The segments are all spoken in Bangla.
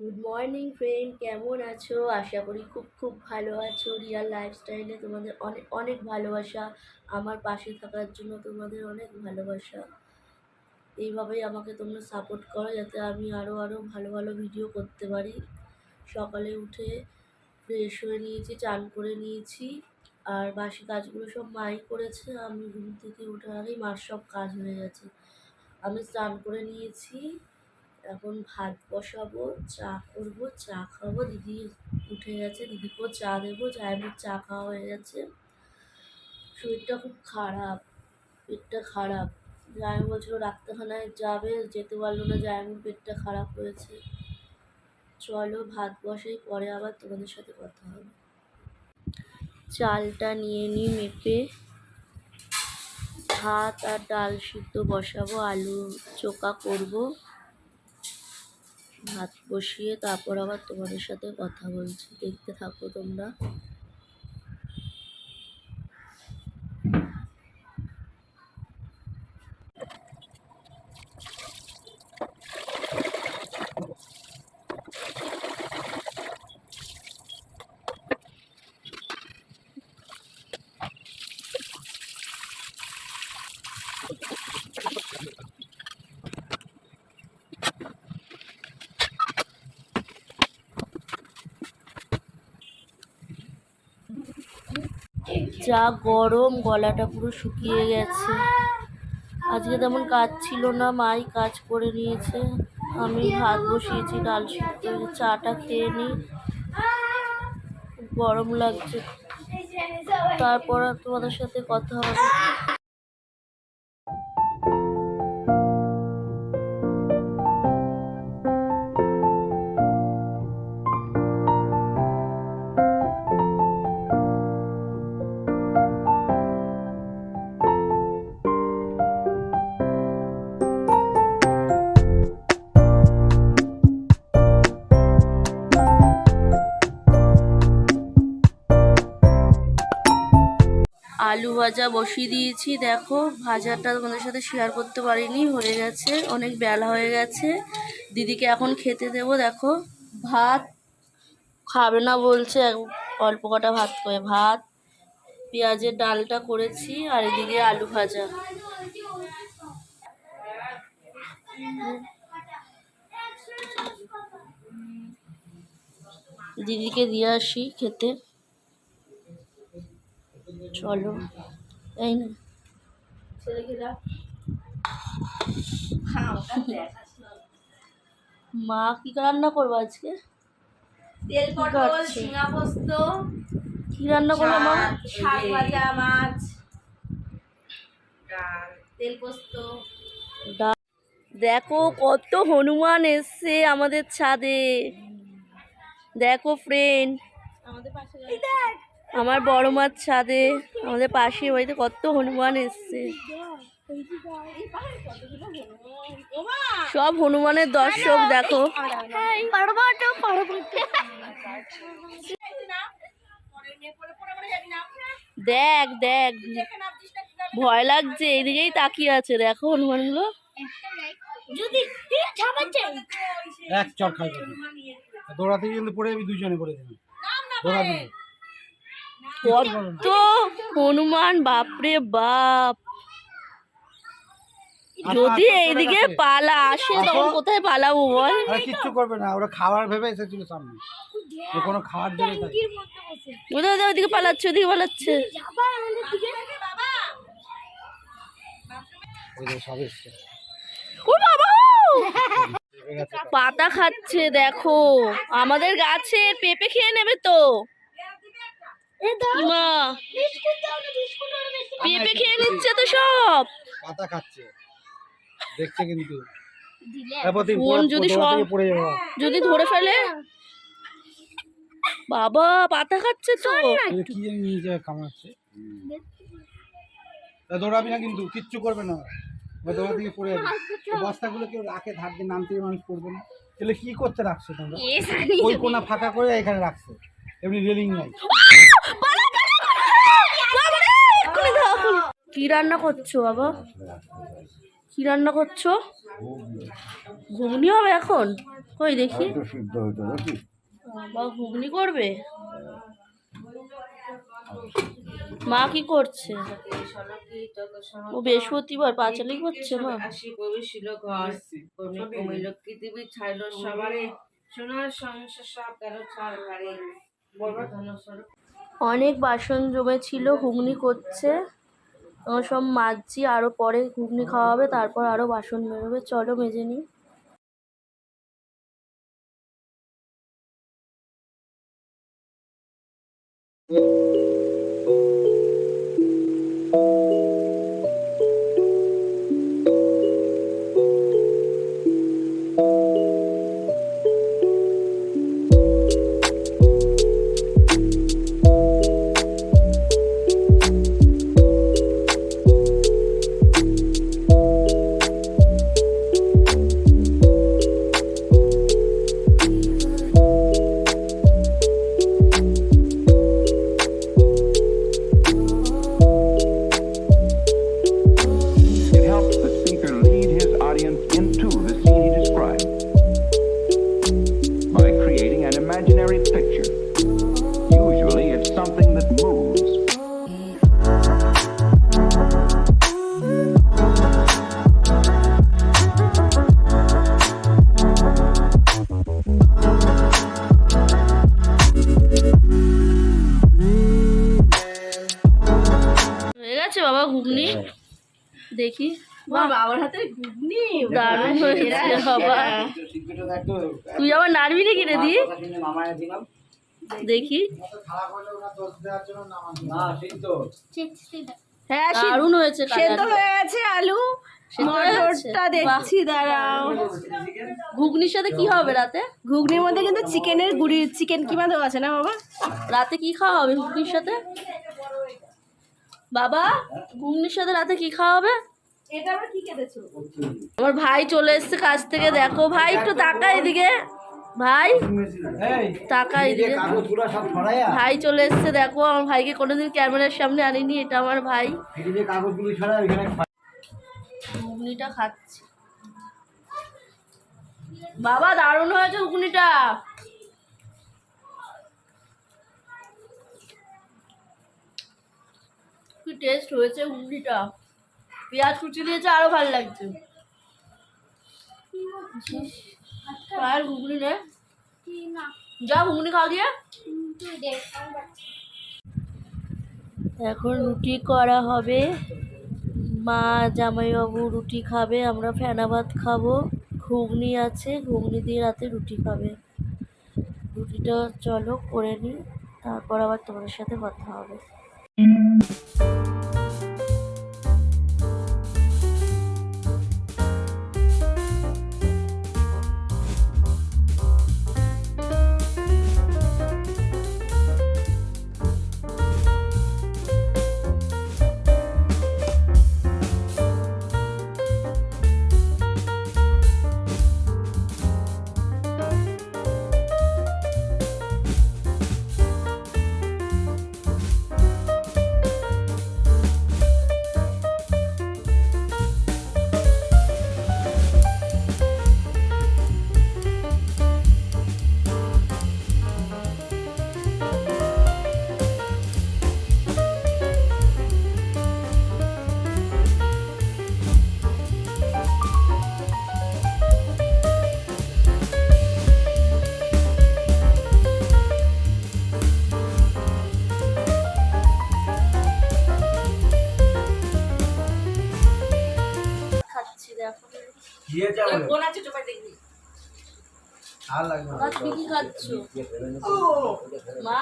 গুড মর্নিং ফ্রেন্ড কেমন আছো? আশা করি খুব খুব ভালো আছো। রিয়াল লাইফস্টাইলে তোমাদের অনেক অনেক ভালোবাসা। আমার পাশে থাকার জন্য তোমাদের অনেক ভালোবাসা। এইভাবেই আমাকে তোমরা সাপোর্ট করো যাতে আমি আরও আরও ভালো ভালো ভিডিও করতে পারি। সকালে উঠে ফ্রেশ হয়ে নিয়েছি, চান করে নিয়েছি। আর বাসি কাজগুলো সব মাই করেছে। আমি ঘুম থেকে ওঠার আগেই মার সব কাজ হয়ে গেছে। আমি স্নান করে নিয়েছি। এখন ভাত বসাবো, চা করব, চা খাব। দিদি উঠে গেছে, দিদিকেও চা দেবো জায়মের চা খাওয়া হয়ে গেছে। শরীরটা খুব খারাপ, পেটটা খারাপ। জায়ম বলছিল ডাক্তারখানায় যাবে, যেতে পারল না জায়মের পেটটা খারাপ হয়েছে। চলো ভাত বসাই, পরে আবার তোমাদের সাথে কথা হবে। চালটা নিয়ে নিই মেপে। ভাত আর ডাল সিদ্ধ বসাবো, আলু চোকা করব। ভাত বসিয়ে তারপর আবার তোমাদের সাথে কথা বলছি। দেখতে থাকো তোমরা। যা গরম, গলাটা পুরো শুকিয়ে গেছে। আজকে তেমন কাজ ছিল না, মাই কাজ করে নিয়েছে। আমি ভাত বসিয়েছি, ডাল সিদ্ধ চাটা খেয়ে নিই গরম লাগছে। তারপর তোমাদের সাথে কথা হবে আলু ভাজা বসিয়ে দিয়েছি। দেখো, ভাজাটা তোমাদের সাথে শেয়ার করতে পারিনি, হয়ে গেছে, অনেক বেলা হয়ে গেছে। দিদিকে এখন খেতে দেবো, দেখো, ভাত খাবে না বলছে অল্প কটা ভাত করে ভাত, পেঁয়াজের ডালটা করেছি, আর এদিকে আলু ভাজা। দিদিকে দিয়ে আসি খেতে। চলো এই না। মা কি রান্না করব আজকে? তেল পটল ঝিঙা পোস্ত কি রান্না করব মা? শাক ভাজা মাছ তেল পোস্ত। দেখো কত হনুমান এসছে আমাদের ছাদে। দেখো ফ্রেন্ড আমাদের পাশে আমার বড় মাছ ছাদে, আমাদের পাশের বাড়িতে কত হনুমান এসছে। সব হনুমানের দর্শক, দেখো। দেখ দেখ, ভয় লাগছে, এইদিকেই তাকিয়ে আছে, দেখো হনুমানগুলো। খাই দৌড়াতে কিন্তু পড়ে যাবি, দুজনে পড়ে যাবি। দৌড়া দিবি কত হনুমান বাপরে বাপ। যদি এইদিকে পালা আসে তখন কোথায় পালাবো বল? কিচ্ছু করবে না ওরা খাবার ভেবে এসেছিল সামনে। কোনো খাবার দেবে কোথায় কোথায় ওইদিকে পালাচ্ছে ওইদিকে পালাচ্ছে। ও বাবা! গেছে। পাতা খাচ্ছে দেখো। আমাদের গাছের পেঁপে খেয়ে নেবে তো। মা পেঁপে খেয়ে নিচ্ছে তো সব। পাতা খাচ্ছে। দেখছে কিন্তু। ফোন যদি সব- থেকে পড়ে যাব। যদি ধরে ফেলে। বাবা পাতা খাচ্ছে তো। কি নিয়ে যায় কামাচ্ছে দৌড়াবি না কিন্তু কিচ্ছু করবে না। ও দৌড়া থেকে পড়ে যাবে। বস্তাগুলো কেউ রাখে ধার দিয়ে নাম থেকে মানুষ পড়বে না। তাহলে কি করতে রাখছে তোমরা? ওই কোনা ফাঁকা করে এখানে রাখছে। এমনি রেলিং নাই কি রান্না করছ বাবা? কি রান্না করছ? ঘুগনি হবে এখন? কই দেখি। একটু সিদ্ধ হইতো দেখি বা ঘুগনি করবে? মা কি করছে? ও বৃহস্পতিবার পাঁচালি করছে মা? আসি ঘর কমি কমিল ছাইল সবারে সোনার সংসার সব গেল ছাড় ঘরে অনেক বাসন জমেছিল ঘুগনি করছে। সব মাজছি আরও পরে ঘুগনি খাওয়া হবে তারপর আরও বাসন বেরোবে। চলো মেজে নিই। হয়ে গেছে বাবা ঘুগনি? দেখি। আমার বাবার হাতে ঘুগনি? দারুণ হয়েছে বাবা। তুই আবার নাড়বি নাকি রে দি দেখি। হ্যাঁ দারুণ হয়েছে সেদ্ধ। হয়ে গেছে আলু। হয়ে মটরটা দেখছি দাঁড়াও। ঘুগনির সাথে কি হবে রাতে? ঘুগনির মধ্যে কিন্তু চিকেনের গুড়ি চিকেন কিমা দেওয়া আছে না বাবা? রাতে কি খাওয়া হবে ঘুগনির সাথে? বাবা ঘুগনির সাথে রাতে কি খাওয়া হবে এটা আবার কি কেটেছো আমার ভাই চলে এসেছে কাছ থেকে দেখো ভাই একটু তাকা এদিকে। ভাই এই তাকা এদিকে। কাগজগুলো সব ছড়াইয়া। ভাই চলে এসেছে দেখো আমার ভাইকে কোনোদিন ক্যামেরার সামনে আনিনি এটা আমার ভাই। ঘুগনিটা খাচ্ছি। বাবা দারুণ হয়েছে ঘুগনিটা। টেস্ট হয়েছে ঘুগনিটা পেঁয়াজ কুচি দিয়েছে, আরও ভালো লাগছে। আর ঘুগনি যা ঘুগনি খাওয়া দিয়ে। এখন রুটি করা হবে। মা জামাইবাবু রুটি খাবে, আমরা ফেনা ভাত খাব। ঘুগনি আছে, ঘুগনি দিয়ে রাতে রুটি খাবে। রুটিটা চলো করে নিই, তারপর আবার তোমাদের সাথে কথা হবে। うん কোন আছে চোপাই দেখবি। আর লাগবে মা তুমি কি খাচ্ছ? মা?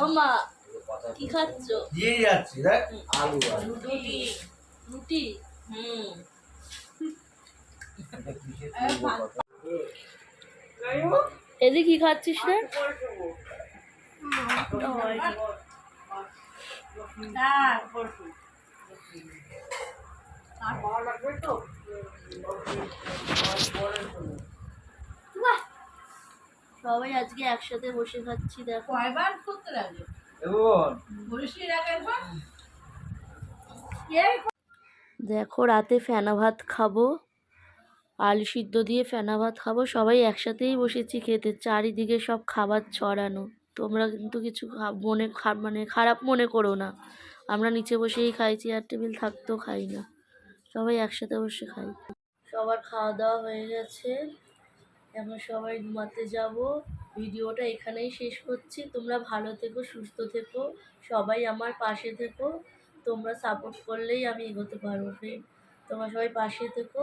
ও মা কি খাচ্ছ? দিয়ে যাচ্ছি দেখ। আলু রুটি রুটি। হুম। এদিকে কি খাচ্ছিস রে? সবাই আজকে একসাথে বসে খাচ্ছি দেখো। কয়বার করতে লাগে? দেখো রাতে ফেনা ভাত খাব আলু সিদ্ধ দিয়ে ফেনা ভাত খাব সবাই একসাথেই বসেছি খেতে চারিদিকে সব খাবার ছড়ানো। তোমরা কিন্তু কিছু খা- মনে খা- মানে খারাপ মনে করো না। আমরা নিচে বসেই খাইছি চেয়ার টেবিল থাকতেও খাই না। সবাই একসাথে বসে খাই। সবার খাওয়া দাওয়া হয়ে গেছে। এখন সবাই ঘুমাতে যাব। ভিডিওটা এখানেই শেষ করছি। তোমরা ভালো থেকো, সুস্থ থেকো, সবাই আমার পাশে থেকো। তোমরা সাপোর্ট করলেই আমি এগোতে পারব ফ্রেন্ড তোমরা সবাই পাশে থেকো।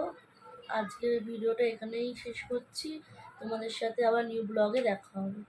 আজকের ভিডিওটা এখানেই শেষ করছি। তোমাদের সাথে আবার নিউ ব্লগে দেখা হবে।